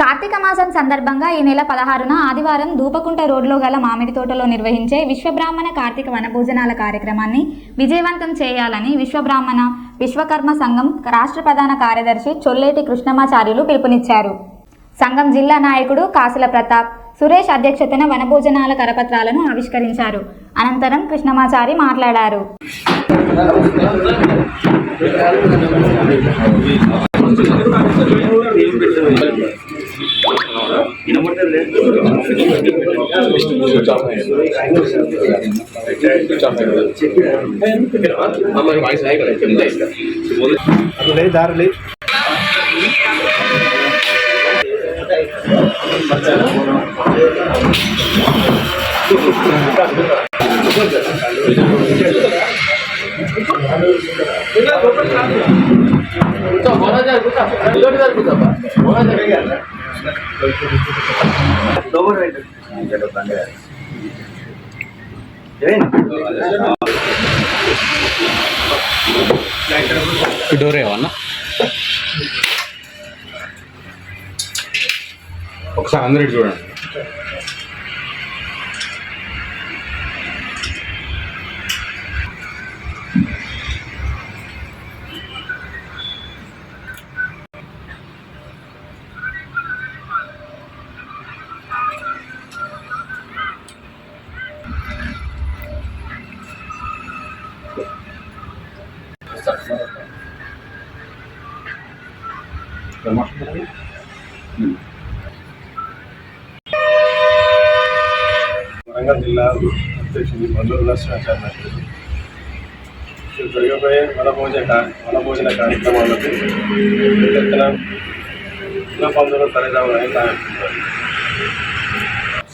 కార్తీక మాసం సందర్భంగా ఈ నెల పదహారున ఆదివారం దూపకుంట రోడ్లో గల మామిడి తోటలో నిర్వహించే విశ్వబ్రాహ్మణ కార్తీక వనభోజనాల కార్యక్రమాన్ని విజయవంతం చేయాలని విశ్వబ్రాహ్మణ విశ్వకర్మ సంఘం రాష్ట్ర ప్రధాన కార్యదర్శి చొల్లేటి కృష్ణమాచార్యులు పిలుపునిచ్చారు. సంఘం జిల్లా నాయకుడు కాసుల ప్రతాప్ సురేష్ అధ్యక్షతన వనభోజనాల కరపత్రాలను ఆవిష్కరించారు. అనంతరం కృష్ణమాచారి మాట్లాడారు. లేదు దారి లేదు డబ్బు డోర్ ఏమన్నా? ఒకసారి అందరికి చూడండి. వరంగల్ జిల్లా అధ్యక్షుడు బండూరు లక్ష్మాచార్య నాయుడు. ఇప్పుడు జరగబోయే వనభోజన కా- వనభోజన కార్యక్రమాలకు పెద్ద ఎత్తున కుల పందులు తరలిదామని కానుకుంటున్నారు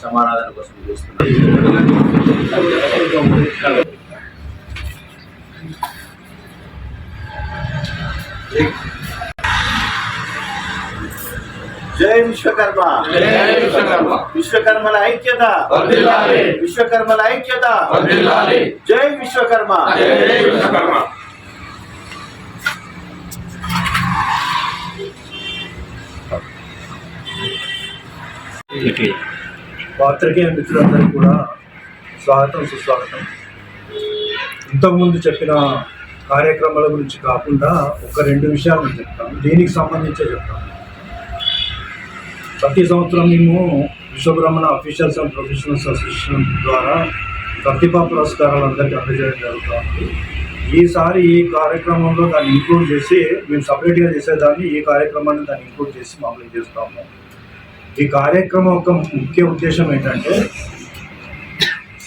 సమారాధన కోసం చూస్తున్నాం జై విశ్వకర్మ. విశ్వకర్మల ఐక్యత. విశ్వకర్మల ఐక్యత. జై విశ్వకర్మ. పాత్రికేయ మిత్రులందరికీ కూడా స్వాగతం సుస్వాగతం. ఇంతకుముందు చెప్పిన కార్యక్రమాల గురించి కాకుండా ఒక రెండు విషయాలు నేను చెప్తాను. దీనికి సంబంధించే చెప్తాను. ప్రతి సంవత్సరం మేము Vishwabrahmin officials and professionals association ద్వారా ప్రతిభా పురస్కారాలు అందరికీ అందజేయడం జరుగుతుంది. ఈసారి ఈ కార్యక్రమంలో దాన్ని ఇంక్లూడ్ చేసి మేము సపరేట్గా చేసేదాన్ని ఈ కార్యక్రమాన్ని దాన్ని ఇంక్లూడ్ చేసి మామూలు చేస్తాము. ఈ కార్యక్రమం యొక్క ముఖ్య ఉద్దేశం ఏంటంటే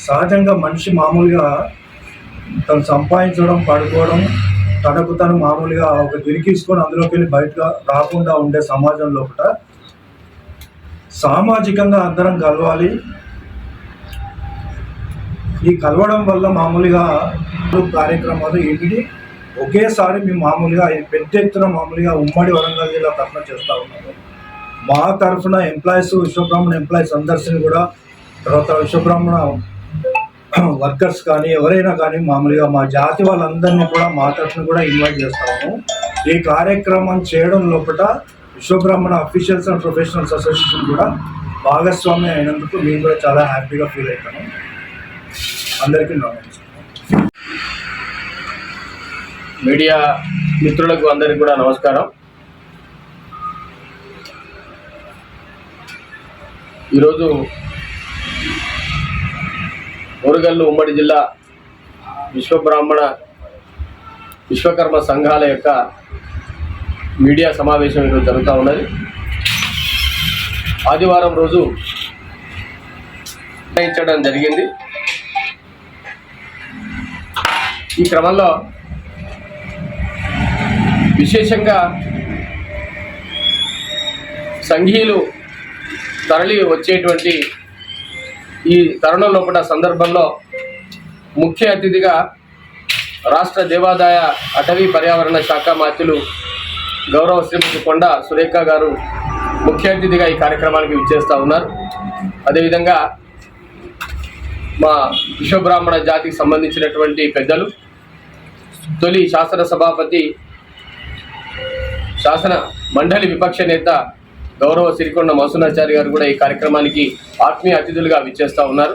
సహజంగా మనిషి మామూలుగా తను సంపాదించడం పడుకోవడం తనకు తను మామూలుగా ఒక దిరికిసుకొని అందులోకి వెళ్ళి బయటగా రాకుండా ఉండే సమాజం లోపల సామాజికంగా అందరం కలవాలి. ఈ కలవడం వల్ల మామూలుగా కార్యక్రమాలు ఏమిటి? ఒకేసారి మేము మామూలుగా పెద్ద ఎత్తున మామూలుగా ఉమ్మడి వరంగల్ జిల్లా తరఫున చేస్తూ ఉన్నాము. మా తరఫున ఎంప్లాయీస్ విశ్వబ్రాహ్మణ ఎంప్లాయీస్ అందరిని కూడా తర్వాత విశ్వబ్రాహ్మణ వర్కర్స్ కానీ ఎవరైనా కానీ మామూలుగా మా జాతి వాళ్ళందరినీ కూడా మా తరఫున కూడా ఇన్వైట్ చేస్తాము. ఈ కార్యక్రమం చేయడం లోపల Vishwabrahmin officials and professionals association కూడా భాగస్వామి అయినందుకు మేము కూడా చాలా హ్యాపీగా ఫీల్ అవుతాము అందరికీ నమస్కారం. మీడియా మిత్రులకు అందరికీ కూడా నమస్కారం. ఈరోజు మురుగల్లు ఉమ్మడి జిల్లా విశ్వబ్రాహ్మణ విశ్వకర్మ సంఘాల యొక్క మీడియా సమావేశం ఈరోజు జరుగుతూ ఉన్నది. ఆదివారం రోజు నిర్ణయించడం జరిగింది. ఈ క్రమంలో విశేషంగా సంఘీయులు తరలి వచ్చేటువంటి ఈ తరుణం లోపల సందర్భంలో ముఖ్య అతిథిగా రాష్ట్ర దేవాదాయ అటవీ పర్యావరణ శాఖ మాత్రులు గౌరవ శ్రీమతి కొండ సురేఖ గారు ముఖ్య అతిథిగా ఈ కార్యక్రమానికి విచ్చేస్తూ ఉన్నారు. అదేవిధంగా మా విశ్వబ్రాహ్మణ జాతికి సంబంధించినటువంటి పెద్దలు తొలి శాసన సభాపతి శాసన మండలి విపక్ష నేత గౌరవ సిరికొండ మసూనాచారి గారు కూడా ఈ కార్యక్రమానికి ఆత్మీయ అతిథులుగా విచ్చేస్తా ఉన్నారు.